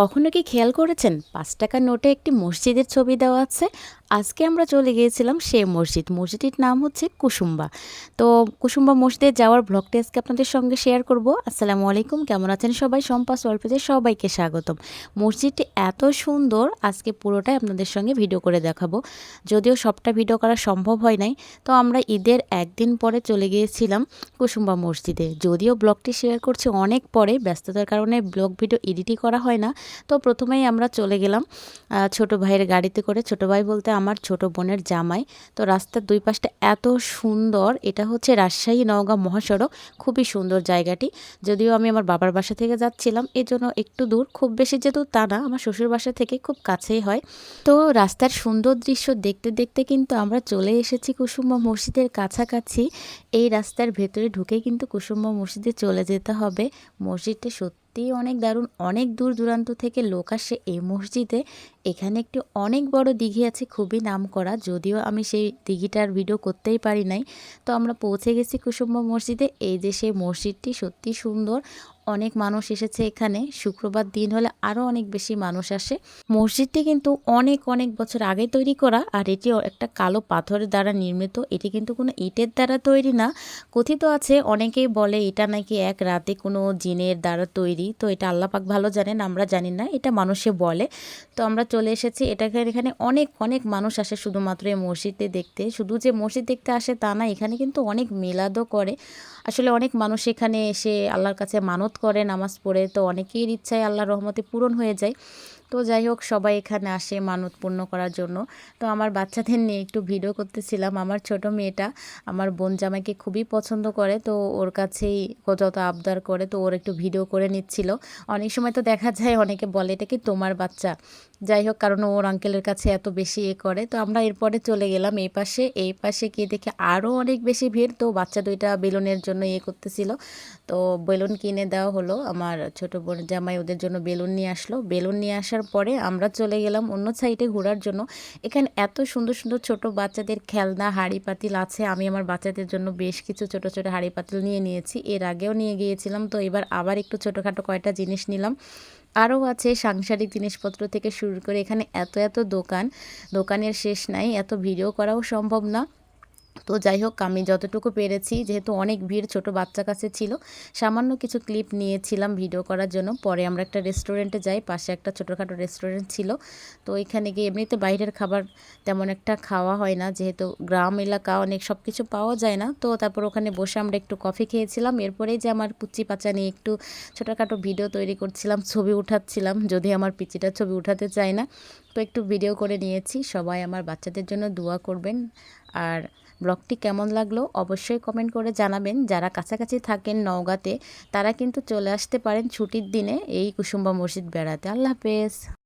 কখনো কি খেয়াল করেছেন? পাঁচ টাকার নোটে একটি মসজিদের ছবি দেওয়া আছে। আজকে আমরা চলে গিয়েছিলাম সে মসজিদ। মসজিদটির নাম হচ্ছে কুসুম্বা। তো কুসুম্বা মসজিদে যাওয়ার ব্লগটি আজকে আপনাদের সঙ্গে শেয়ার করব। আসসালামু আলাইকুম, কেমন আছেন সবাই? সম্পা সল্পেতে সবাইকে স্বাগতম। মসজিদটি এত সুন্দর, আজকে পুরোটাই আপনাদের সঙ্গে ভিডিও করে দেখাবো। যদিও সবটা ভিডিও করা সম্ভব হয় নাই, তো আমরা ঈদের একদিন পরে চলে গিয়েছিলাম কুসুম্বা মসজিদে। যদিও ব্লগটি শেয়ার করছি অনেক পরে, ব্যস্ততার কারণে ব্লগ ভিডিও এডিটই করা হয় না। তো প্রথমেই আমরা চলে গেলাম ছোট ভাইয়ের গাড়িতে করে। ছোট ভাই বলতে আমার ছোট বোনের জামাই। তো রাস্তার দুই পাশটা এত সুন্দর, এটা হচ্ছে রাজশাহী নওগাঁ মহাসড়ক। খুবই সুন্দর জায়গাটি। যদিও আমি আমার বাবার বাসা থেকে যাচ্ছিলাম, এজন্য একটু দূর। খুব বেশি যেহেতু তা না, আমার শ্বশুর বাসা থেকে খুব কাছেই হয়। তো রাস্তার সুন্দর দৃশ্য দেখতে দেখতে কিন্তু আমরা চলে এসেছি কুসুম্বা মসজিদের কাছাকাছি। এই রাস্তার ভেতরে ঢুকে কিন্তু কুসুম্বা মসজিদে চলে যেতে হবে। মসজিদটা সত্যিই অনেক দারুণ অনেক দূর দূরান্ত থেকে লোক আসে এই মসজিদে এখানে একটি অনেক বড় দিঘি আছে, খুবই নাম করা যদিও আমি সেই দিঘিটার ভিডিও করতেই পারি নাই। তো আমরা পৌঁছে গেছি কুসুম্বা মসজিদে। এই যে সেই মসজিদটি সত্যি সুন্দর। অনেক মানুষ এসেছে এখানে। শুক্রবার দিন হলে আরও অনেক বেশি মানুষ আসে। মসজিদটি কিন্তু অনেক অনেক বছর আগে তৈরি করা, আর এটি একটা কালো পাথরের দ্বারা নির্মিত। এটি কিন্তু কোনো ইটের দ্বারা তৈরি না। কথিত আছে, অনেকেই বলে এটা নাকি এক রাতে কোনো জিনের দ্বারা তৈরি। তো এটা আল্লাহ পাক ভালো জানেন, আমরা জানি না। এটা মানুষে বলে। তো আমরা চলে এসেছি। এটাকে এখানে অনেক অনেক মানুষ আসে শুধুমাত্র এই মসজিদে দেখতে। শুধু যে মসজিদ দেখতে আসে তা না, এখানে কিন্তু অনেক মেলাদও করে। আসলে অনেক মানুষ এখানে এসে আল্লাহর কাছে মানত করে নামাজ পড়ে। তো অনেকের ইচ্ছায় আল্লাহর রহমতে পূরণ হয়ে যায়। তো যাই হোক, সবাই এখানে আসে মানত পূর্ণ করার জন্য। তো আমার বাচ্চাদের নিয়ে একটু ভিডিও করতেছিলাম। আমার ছোট মেয়েটা আমার বোন জামাইকে খুবই পছন্দ করে। তো ওর কাছেই যত আবদার করে, তো ওর একটু ভিডিও করে নিচ্ছিল। অনেক সময় তো দেখা যায়, অনেকে বলে, এটা কি তোমার বাচ্চা? যাই হোক, কারণ ওর আঙ্কেলের কাছে এত বেশি এ করে। তো আমরা এরপরে চলে গেলাম এই পাশে। এই পাশে গিয়ে দেখে আরও অনেক বেশি ভিড়। তো বাচ্চা দুইটা বেলুনের জন্য ইয়ে করতেছিল। তো বেলুন কিনে দেওয়া হলো। আমার ছোট বোন জামাই ওদের জন্য বেলুন নিয়ে আসলো। বেলুন নিয়ে আসার পরে আমরা চলে গেলাম অন্য সাইডে ঘোরার জন্য। এখানে এত সুন্দর সুন্দর ছোট বাচ্চাদের খেলনা, হাঁড়ি পাতিল আছে। আমি আমার বাচ্চাদের জন্য বেশ কিছু ছোট ছোট হাঁড়ি পাতিল নিয়ে নিয়েছি। এর আগেও নিয়ে গিয়েছিলাম। তো এবার আবার একটু ছোটোখাটো কয়টা জিনিস নিলাম। আরও আছে সাংসারিক জিনিসপত্র থেকে শুরু করে এখানে এত এত দোকান, দোকানের শেষ নাই, এত ভিডিও করাও সম্ভব না। তো যাই হোক, আমি যতটুকু পেরেছি, যেহেতু অনেক ভিড় ছোট বাচ্চা কাছে ছিল, সামান্য কিছু ক্লিপ নিয়েছিলাম ভিডিও করার জন্য। পরে আমরা একটা রেস্টুরেন্টে যাই, পাশে একটা ছোটোখাটো রেস্টুরেন্ট ছিল। তো এখানে গিয়ে এমনিতে বাইরের খাবার তেমন একটা খাওয়া হয় না, যেহেতু গ্রাম, এলাকা অনেক সব কিছু পাওয়া যায় না। তো তারপর ওখানে বসে আমরা একটু কফি খেয়েছিলাম। এরপরেই যে আমার পুচি পাচা নিয়ে একটু ছোটোখাটো ভিডিও তৈরি করছিলাম, ছবি উঠাচ্ছিলাম, যদি আমার পিচিটা ছবি উঠাতে চায় না। তো একটু ভিডিও করে নিয়েছি। সবাই আমার বাচ্চাদের জন্য দোয়া করবেন। আর ব্লগটি কেমন লাগল অবশ্যই কমেন্ট করে জানাবেন। যারা কাছাকাছি থাকেন নওগাঁতে, তারা কিন্তু চলে আসতে পারেন ছুটির দিনে এই কুসুম্বা মসজিদ বেড়াতে। আল্লাহ হাফেজ।